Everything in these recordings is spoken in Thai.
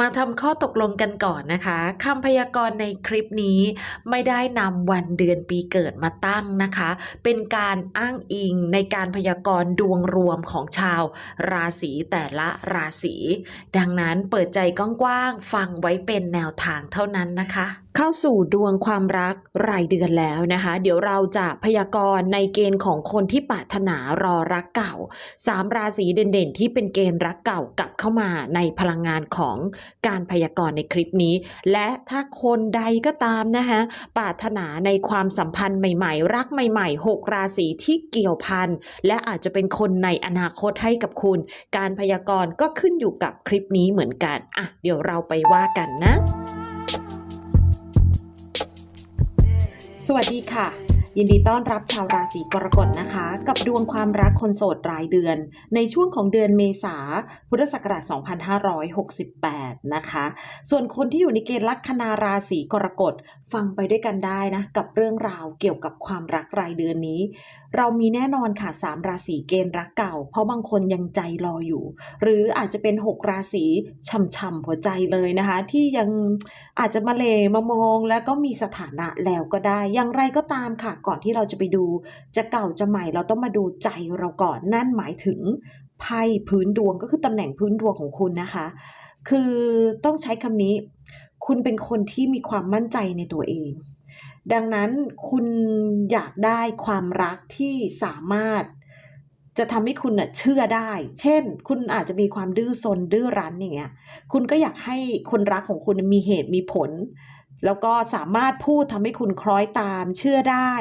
มาทำข้อตกลงกันก่อนนะคะคำพยากรณ์ในคลิปนี้ไม่ได้นำวันเดือนปีเกิดมาตั้งนะคะ เป็นการอ้างอิงในการพยากรณ์ดวงรวมของชาวราศีแต่ละราศีดังนั้นเปิดใจกว้างๆฟังไว้เป็นแนวทางเท่านั้นนะคะเข้าสู่ดวงความรักรายเดือนแล้วนะคะ เดี๋ยวเราจะพยากรณ์ในเกณฑ์ของคนที่ปรารถนารอรักเก่าสามราศีเด่นๆ ที่เป็นเกณฑ์รักเก่ากลับเข้ามาในพลังงานของการพยากรณ์ในคลิปนี้ และถ้าคนใดก็ตามนะคะปรารถนาในความสัมพันธ์ใหม่ๆ รักใหม่ๆ 6 ราศีที่เกี่ยวพันและอาจจะเป็นคนในอนาคตให้กับคุณ การพยากรณ์ก็ขึ้นอยู่กับคลิปนี้เหมือนกันอะเดี๋ยวเราไปว่ากันนะ สวัสดีค่ะ ยินดีต้อนรับชาวราศีกรกฎนะคะ กับดวงความรักคนโสดรายเดือน ในช่วงของเดือนเมษาพุทธศักราช 2568 นะคะ ส่วนคนที่อยู่ในเกณฑ์ลัคนาราศีกรกฎฟังไปด้วยกันได้นะ กับเรื่องราวเกี่ยวกับความรักรายเดือนนี้ เรามีแน่นอนค่ะ 3 ราศีเกณฑ์รักเก่า เพราะบางคนยังใจรออยู่ หรืออาจจะเป็น 6 ราศีช่ำๆหัวใจเลยนะคะ ที่ยังอาจจะมาเลมามองแล้วก็มีสถานะแล้วก็ได้อย่างไรก็ตามค่ะก่อนที่เราจะไปดู จะเก่าจะใหม่เราต้องมาดูใจเราก่อนนั่นหมายถึงไพ่พื้นดวงก็คือตำแหน่งพื้นดวงของคุณนะคะ คือต้องใช้คำนี้ คุณเป็นคนที่มีความมั่นใจในตัวเอง ดังนั้นคุณอยากได้ความรักที่สามารถจะทำให้คุณเชื่อได้ เช่น คุณอาจจะมีความดื้อซนดื้อรั้นอย่างเงี้ย คุณก็อยากให้คนรักของคุณมีเหตุมีผล แล้วก็สามารถพูดทำให้คุณคล้อยตามเชื่อได้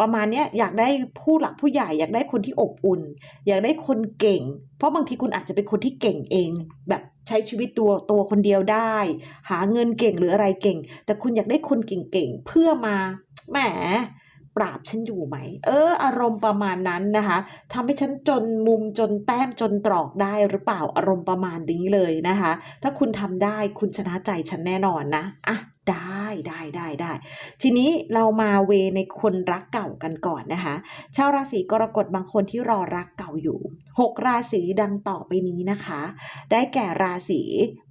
ประมาณเนี้ยอยากได้ผู้หลักผู้ใหญ่อยากได้คนที่อบอุ่น อยากได้คนเก่ง เพราะบางทีคุณอาจจะเป็นคนที่เก่งเอง แบบใช้ชีวิตตัวตัวคนเดียวได้ หาเงินเก่งหรืออะไรเก่ง แต่คุณอยากได้คนเก่งๆเพื่อมาแหมปราบฉันอยู่ไหม เออ อารมณ์ประมาณนั้นนะคะทำให้ฉันจนมุมจนแต้มจนตรอกได้หรือเปล่าอารมณ์ประมาณนี้เลยนะคะ ถ้าคุณทำได้คุณชนะใจฉันแน่นอนนะอะ ได้ได้ได้ได้ ทีนี้เรามาเวในคนรักเก่ากันก่อนนะคะ ชาวราศีกรกฎบางคนที่รอรักเก่าอยู่ 6 ราศีดังต่อไปนี้นะคะ ได้แก่ราศี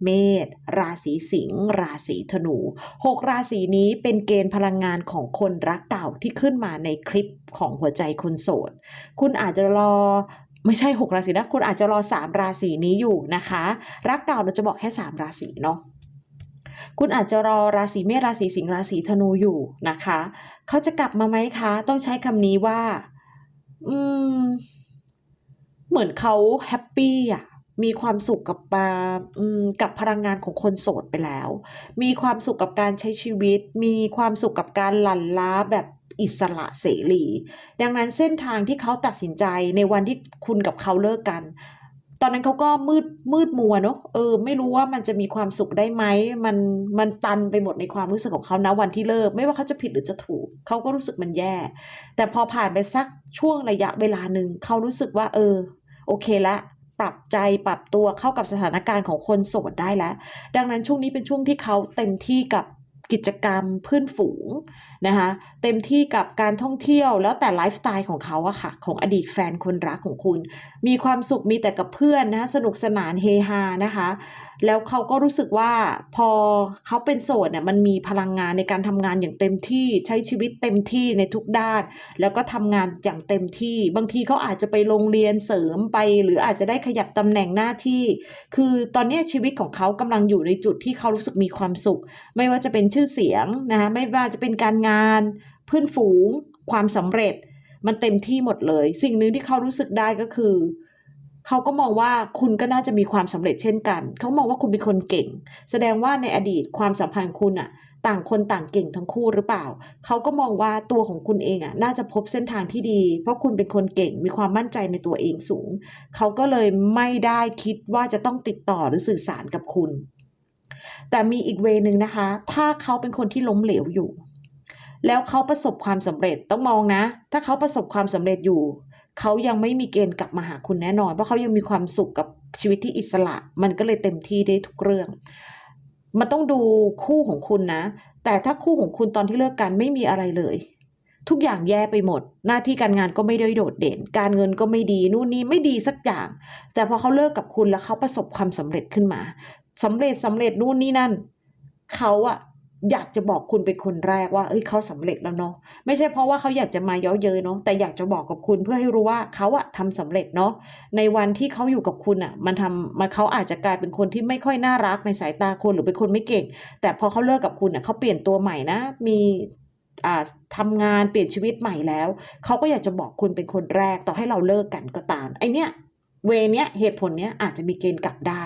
เมษ ราศีสิงห์ ราศีธนู 6 ราศีนี้เป็นเกณฑ์พลังงานของคนรักเก่าที่ขึ้นมาในคลิปของหัวใจคนโสด คุณอาจจะรอไม่ใช่ 6 ราศีนะ คุณอาจจะรอ 3 ราศีนี้อยู่นะคะ รักเก่าเราจะบอกแค่ 3 ราศีเนาะ คุณอาจจะรอราศีเมษราศีสิงห์ราศีธนูอยู่นะคะ เขาจะกลับมาไหมคะ ต้องใช้คำนี้ว่า อืม เหมือนเขาแฮปปี้อะมีความสุขกับปาอืมกับพลังงานของคนโสดไปแล้ว มีความสุขกับการใช้ชีวิต มีความสุขกับการหลั่นล้าแบบอิสระเสรี ดังนั้นเส้นทางที่เขาตัดสินใจในวันที่คุณกับเขาเลิกกัน ตอนนั้นเขาก็มืดมืดมัวเนอะเออ ไม่รู้ว่ามันจะมีความสุขได้ไหมมันมันตันไปหมดในความรู้สึกของเขานะวันที่เลิก ไม่ว่าเขาจะผิดหรือจะถูกเขาก็รู้สึกมันแย่ แต่พอผ่านไปสักช่วงระยะเวลาหนึ่งเขารู้สึกว่า เออ โอเคละปรับใจปรับตัวเข้ากับสถานการณ์ของคนโสดได้แล้ว ดังนั้นช่วงนี้เป็นช่วงที่เขาเต็มที่กับ กิจกรรมเพื่อนฝูงนะคะเต็มที่กับการท่องเที่ยวแล้วแต่ไลฟ์สไตล์ของเขาอะค่ะ ของอดีตแฟนคนรักของคุณ มีความสุขมีแต่กับเพื่อนนะคะสนุกสนานเฮฮานะคะ แล้วเขาก็รู้สึกว่าพอเขาเป็นโสดเนี่ยมันมีพลังงานในการทำงานอย่างเต็มที่ใช้ชีวิตเต็มที่ในทุกด้าน แล้วก็ทำงานอย่างเต็มที่ บางทีเขาอาจจะไปโรงเรียนเสริมไป หรืออาจจะได้ขยับตำแหน่งหน้าที่ คือตอนนี้ชีวิตของเขากำลังอยู่ในจุดที่เขารู้สึกมีความสุข ไม่ว่าจะเป็นชื่อเสียงนะคะไม่ว่าจะเป็นการงานเพื่อนฝูง ความสำเร็จ มันเต็มที่หมดเลย สิ่งหนึ่งที่เขารู้สึกได้ก็คือเขาก็มองว่าคุณก็น่าจะมีความสำเร็จเช่นกัน เขามองว่าคุณเป็นคนเก่ง แสดงว่าในอดีตความสัมพันธ์คุณอะต่างคนต่างเก่งทั้งคู่หรือเปล่า เขาก็มองว่าตัวของคุณเองอะน่าจะพบเส้นทางที่ดี เพราะคุณเป็นคนเก่ง มีความมั่นใจในตัวเองสูง เขาก็เลยไม่ได้คิดว่าจะต้องติดต่อหรือสื่อสารกับคุณ แต่มีอีกเวนึงนะคะ ถ้าเขาเป็นคนที่ล้มเหลวอยู่ แล้วเขาประสบความสำเร็จต้องมองนะ ถ้าเขาประสบความสำเร็จอยู่ เขายังไม่มีเกณฑ์กลับมาหาคุณแน่นอน เพราะเขายังมีความสุขกับชีวิตที่อิสระ มันก็เลยเต็มที่ได้ทุกเรื่อง มันต้องดูคู่ของคุณนะ แต่ถ้าคู่ของคุณตอนที่เลิกกันไม่มีอะไรเลยทุกอย่างแย่ไปหมด หน้าที่การงานก็ไม่ได้โดดเด่น การเงินก็ไม่ดี นู่นนี่ไม่ดีสักอย่าง แต่พอเขาเลิกกับคุณแล้วเขาประสบความสำเร็จขึ้นมา สำเร็จสำเร็จนู่นนี่นั่นเขาอะอยากจะบอกคุณเป็นคนแรกว่าเอ้ยเขาสำเร็จแล้วเนาะไม่ใช่เพราะว่าเขาอยากจะมาเย้าเย้ยเนาะแต่อยากจะบอกกับคุณเพื่อให้รู้ว่าเขาอะทำสำเร็จเนาะในวันที่เขาอยู่กับคุณอะมันทำมันเขาอาจจะกลายเป็นคนที่ไม่ค่อยน่ารักในสายตาคนหรือเป็นคนไม่เก่ง แต่พอเขาเลิกกับคุณอะเขาเปลี่ยนตัวใหม่นะ มีอ่าทำงานเปลี่ยนชีวิตใหม่แล้ว เขาก็อยากจะบอกคุณเป็นคนแรกต่อให้เราเลิกกันก็ตามไอเนี้ยเวเนี้ยเหตุผลเนี้ยอาจจะมีเกณฑ์กลับได้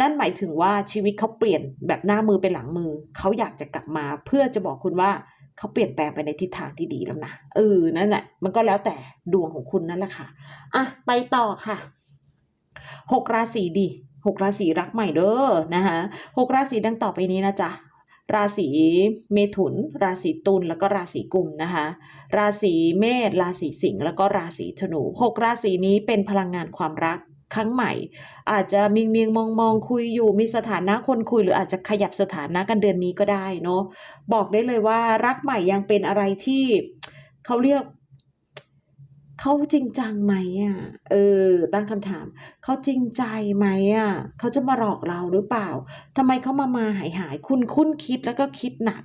นั่นหมายถึงว่าชีวิตเขาเปลี่ยนแบบหน้ามือเป็นหลังมือ เขาอยากจะกลับมาเพื่อจะบอกคุณว่าเขาเปลี่ยนแปลงไปในทิศทางที่ดีแล้วนะเออนั่นแหละมันก็แล้วแต่ดวงของคุณนั่นแหละค่ะอะไปต่อค่ะหกราศีดีหกราศีรักใหม่เด้อนะคะหกราศีดังต่อไปนี้นะจ๊ะราศีเมถุน ราศีตุลแล้วก็ราศีกุมนะคะราศีเมษราศีสิงห์แล้วก็ราศีธนูหกราศีนี้เป็นพลังงานความรัก ครั้งใหม่ อาจจะมีเมียงมองมองคุยอยู่มีสถานะคนคุย หรืออาจจะขยับสถานะกันเดือนนี้ก็ได้เนาะบอกได้เลยว่ารักใหม่ยังเป็นอะไรที่เขาเรียกเขาจริงจังไหมอะ เออ ตั้งคำถาม เขาจริงใจไหมอะ เขาจะมาหลอกเราหรือเปล่าทำไมเขามามาหายหาย คุณคุ้นคิดแล้วก็คิดหนัก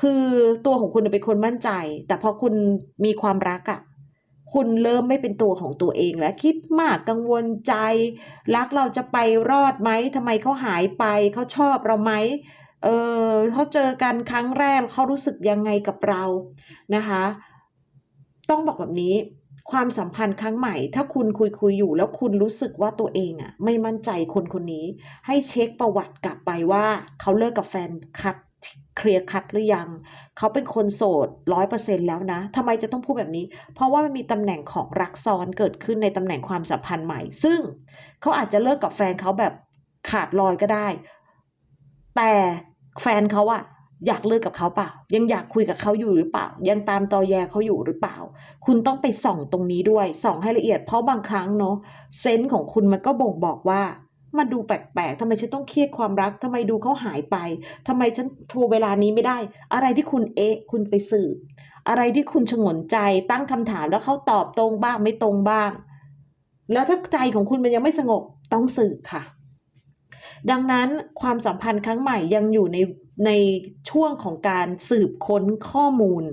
คือตัวของคุณเป็นคนมั่นใจ แต่พอคุณมีความรักอะ คุณเริ่มไม่เป็นตัวของตัวเองแล้วคิดมากกังวลใจ รักเราจะไปรอดไหมทำไมเขาหายไปเขาชอบเราไหมเออเขาเจอกันครั้งแรกเขารู้สึกยังไงกับเรานะคะ ต้องบอกแบบนี้ความสัมพันธ์ครั้งใหม่ ถ้าคุณคุยคุยอยู่แล้วคุณรู้สึกว่าตัวเองอะ ไม่มั่นใจคนคนนี้ ให้เช็คประวัติกลับไปว่าเขาเลิกกับแฟนคัด เคลียร์คัดหรือยัง เขาเป็นคนโสดร้อยเปอร์เซ็นแล้วนะทำไมจะต้องพูดแบบนี้ เพราะว่ามันมีตำแหน่งของรักซ้อนเกิดขึ้นในตำแหน่งความสัมพันธ์ใหม่ ซึ่งเขาอาจจะเลิกกับแฟนเขาแบบขาดลอยก็ได้ แต่แฟนเขาอะอยากเลิกกับเขาเปล่า ยังอยากคุยกับเขาอยู่หรือเปล่า ยังตามตอแยเขาอยู่หรือเปล่า คุณต้องไปส่องตรงนี้ด้วย ส่องให้ละเอียดเพราะบางครั้งเนาะเซนส์ของคุณมันก็บ่งบอกว่า มันดูแปลกๆทำไมฉันต้องเครียดความรักทำไมดูเขาหายไปทำไมฉันโทรเวลานี้ไม่ได้ อะไรที่คุณเอ๊ะคุณไปสืบอะไรที่คุณฉงนใจตั้งคำถามแล้วเขาตอบตรงบ้างไม่ตรงบ้าง แล้วถ้าใจของคุณมันยังไม่สงบต้องสืบค่ะ ดังนั้นความสัมพันธ์ครั้งใหม่ยังอยู่ในในช่วงของการสืบค้นข้อมูล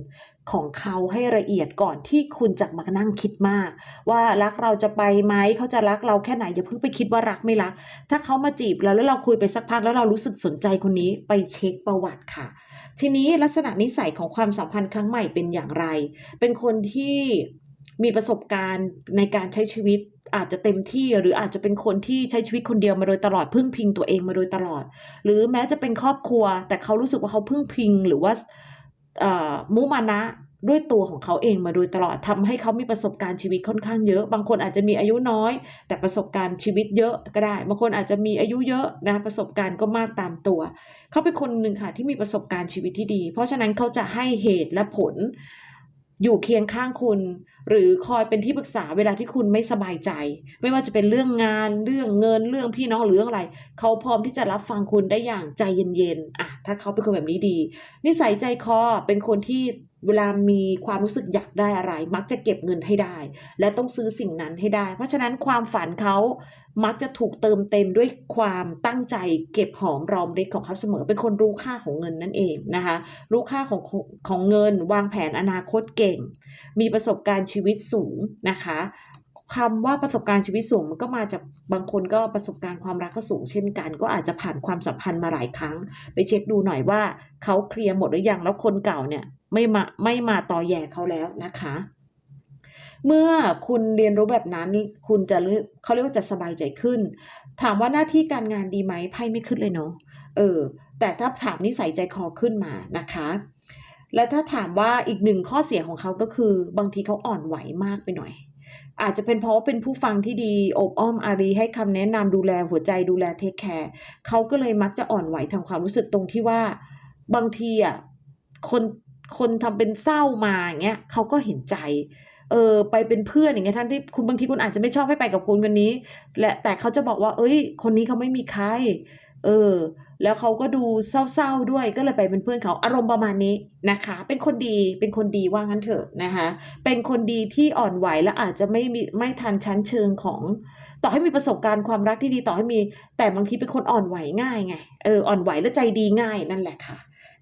ของเขาให้ละเอียดก่อนที่คุณจะมานั่งคิดมาก ว่ารักเราจะไปไหมเขาจะรักเราแค่ไหนอย่าเพิ่งไปคิดว่ารักไม่รัก ถ้าเขามาจีบเราแล้วเราคุยไปสักพักแล้วเรารู้สึกสนใจคนนี้ไปเช็คประวัติค่ะ ทีนี้ลักษณะนิสัยของความสัมพันธ์ครั้งใหม่เป็นอย่างไร เป็นคนที่ มีประสบการณ์ในการใช้ชีวิตอาจจะเต็มที่หรืออาจจะเป็นคนที่ใช้ชีวิตคนเดียวมาโดยตลอดพึ่งพิงตัวเองมาโดยตลอด หรือแม้จะเป็นครอบครัว แต่เขารู้สึกว่าเขาพึ่งพิงหรือว่าเอ่อมุมานะด้วยตัวของเขาเองมาโดยตลอดทำให้เขามีประสบการณ์ชีวิตค่อนข้างเยอะ บางคนอาจจะมีอายุน้อย แต่ประสบการณ์ชีวิตเยอะก็ได้ บางคนอาจจะมีอายุเยอะนะประสบการณ์ก็มากตามตัว เขาเป็นคนหนึ่งค่ะที่มีประสบการณ์ชีวิตที่ดี เพราะฉะนั้นเขาจะให้เหตุและผล อยู่เคียงข้างคุณ หรือคอยเป็นที่ปรึกษาเวลาที่คุณไม่สบายใจ ไม่ว่าจะเป็นเรื่องงานเรื่องเงินเรื่องพี่น้องหรือเรื่องอะไร เขาพร้อมที่จะรับฟังคุณได้อย่างใจเย็นๆอะถ้าเขาเป็นคนแบบนี้ดี นิสัยใจคอเป็นคนที่ เวลามีความรู้สึกอยากได้อะไร มักจะเก็บเงินให้ได้ และต้องซื้อสิ่งนั้นให้ได้ เพราะฉะนั้นความฝันเขามักจะถูกเติมเต็มด้วยความตั้งใจเก็บหอมรอมริบของเขาเสมอ เป็นคนรู้ค่าของเงินนั่นเองนะคะ รู้ค่าของของเงิน วางแผนอนาคตเก่ง มีประสบการณ์ชีวิตสูงนะคะคำว่าประสบการณ์ชีวิตสูงมันก็มาจากบางคนก็ประสบการณ์ความรักก็สูงเช่นกัน ก็อาจจะผ่านความสัมพันธ์มาหลายครั้ง ไปเช็คดูหน่อยว่าเขาเคลียร์หมดหรือยังแล้วคนเก่าเนี่ย ไม่มาไม่มาต่อแย่เขาแล้วนะคะ เมื่อคุณเรียนรู้แบบนั้นคุณจะเขาเรียกว่าจะสบายใจขึ้น ถามว่าหน้าที่การงานดีไหมไพ่ไม่ขึ้นเลยเนาะเออ แต่ถ้าถามนิสัยใจคอขึ้นมานะคะ และถ้าถามว่าอีกหนึ่งข้อเสียของเขาก็คือบางทีเขาอ่อนไหวมากไปหน่อยอาจจะเป็นเพราะว่าเป็นผู้ฟังที่ดีอบอ้อมอารีให้คำแนะนำดูแลหัวใจดูแลเทคแคร์เขาก็เลยมักจะอ่อนไหวทางความรู้สึกตรงที่ว่า บางทีอะคน คนทำเป็นเศร้ามาอย่างเงี้ยเขาก็เห็นใจ เออไปเป็นเพื่อนอย่างเงี้ยทั้งที่คุณบางทีคุณอาจจะไม่ชอบให้ไปกับคนคนนี้ และแต่เขาจะบอกว่า เอ้ย คนนี้เขาไม่มีใคร เออ แล้วเขาก็ดูเศร้าๆด้วยก็เลยไปเป็นเพื่อนเขาอารมณ์ประมาณนี้นะคะ เป็นคนดีเป็นคนดีว่างั้นเถอะนะคะเป็นคนดีที่อ่อนไหวและอาจจะไม่มีไม่ทันชั้นเชิงของต่อให้มีประสบการณ์ความรักที่ดีต่อให้มี แต่บางทีเป็นคนอ่อนไหวง่ายไงเอออ่อนไหวและใจดีง่ายนั่นแหละค่ะ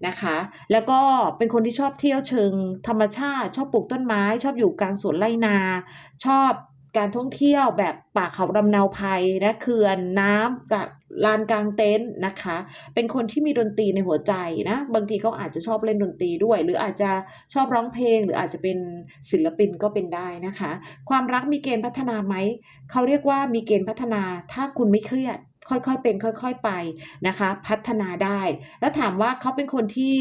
นะคะ แล้วก็เป็นคนที่ชอบเที่ยวเชิงธรรมชาติ ชอบปลูกต้นไม้ ชอบอยู่กลางสวนไร่นา ชอบการท่องเที่ยวแบบป่าเขาลำเนาภัยนะเขื่อนน้ำกับลานกลางเต็นท์นะคะ เป็นคนที่มีดนตรีในหัวใจนะ บางทีเขาอาจจะชอบเล่นดนตรีด้วย หรืออาจจะชอบร้องเพลง หรืออาจจะเป็นศิลปินก็เป็นได้นะคะ ความรักมีเกณฑ์พัฒนาไหม เขาเรียกว่ามีเกณฑ์พัฒนาถ้าคุณไม่เครียด ค่อยๆเป็นค่อยๆไปนะคะ พัฒนาได้ แล้วถามว่าเขาเป็นคนที่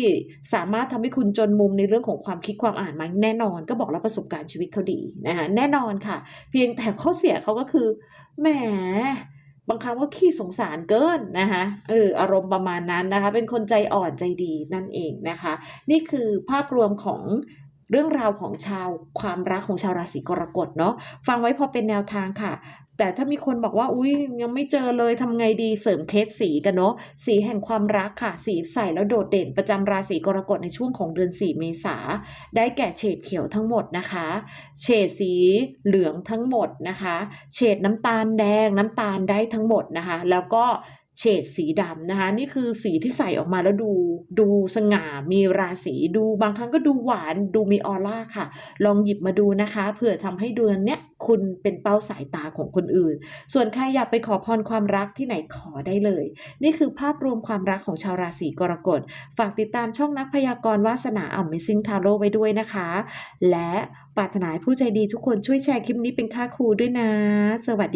สามารถทำให้คุณจนมุมในเรื่องของความคิดความอ่านไหมแน่นอนก็บอกแล้วประสบการณ์ชีวิตเขาดีนะคะแน่นอนค่ะ เพียงแต่ข้อเสียเขาก็คือแหมบางครั้งก็ขี้สงสารเกินนะคะเอออารมณ์ประมาณนั้นนะคะ เป็นคนใจอ่อนใจดีนั่นเองนะคะ นี่คือภาพรวมของเรื่องราวของชาวความรักของชาวราศีกรกฎเนาะฟังไว้พอเป็นแนวทางค่ะ แต่ถ้ามีคนบอกว่าอุ้ยยังไม่เจอเลยทำไงดีเสริมเคสสีกันเนาะสีแห่งความรักค่ะ สีใส่แล้วโดดเด่นประจำราศีกรกฎในช่วงของเดือน 4 เมษา ได้แก่เฉดเขียวทั้งหมดนะคะ เฉดสีเหลืองทั้งหมดนะคะ เฉดน้ำตาลแดงน้ำตาลได้ทั้งหมดนะคะ แล้วก็ เฉดสีดำนะคะ นี่คือสีที่ใส่ออกมาแล้วดู ดูสง่ามีราศีดูบางครั้งก็ดูหวานดูมีออร่าค่ะ ลองหยิบมาดูนะคะเผื่อทำให้เดือนเนี้ยคุณเป็นเป้าสายตาของคนอื่น ส่วนใครอยากไปขอพรความรักที่ไหนขอได้เลย นี่คือภาพรวมความรักของชาวราศีกรกฎ ฝากติดตามช่องนักพยากรณ์วาสนา Amazing Tarot ไว้ด้วยนะคะ และปรารถนาผู้ใจดีทุกคนช่วยแชร์คลิปนี้เป็นค่าครูด้วยนะ สวัสดี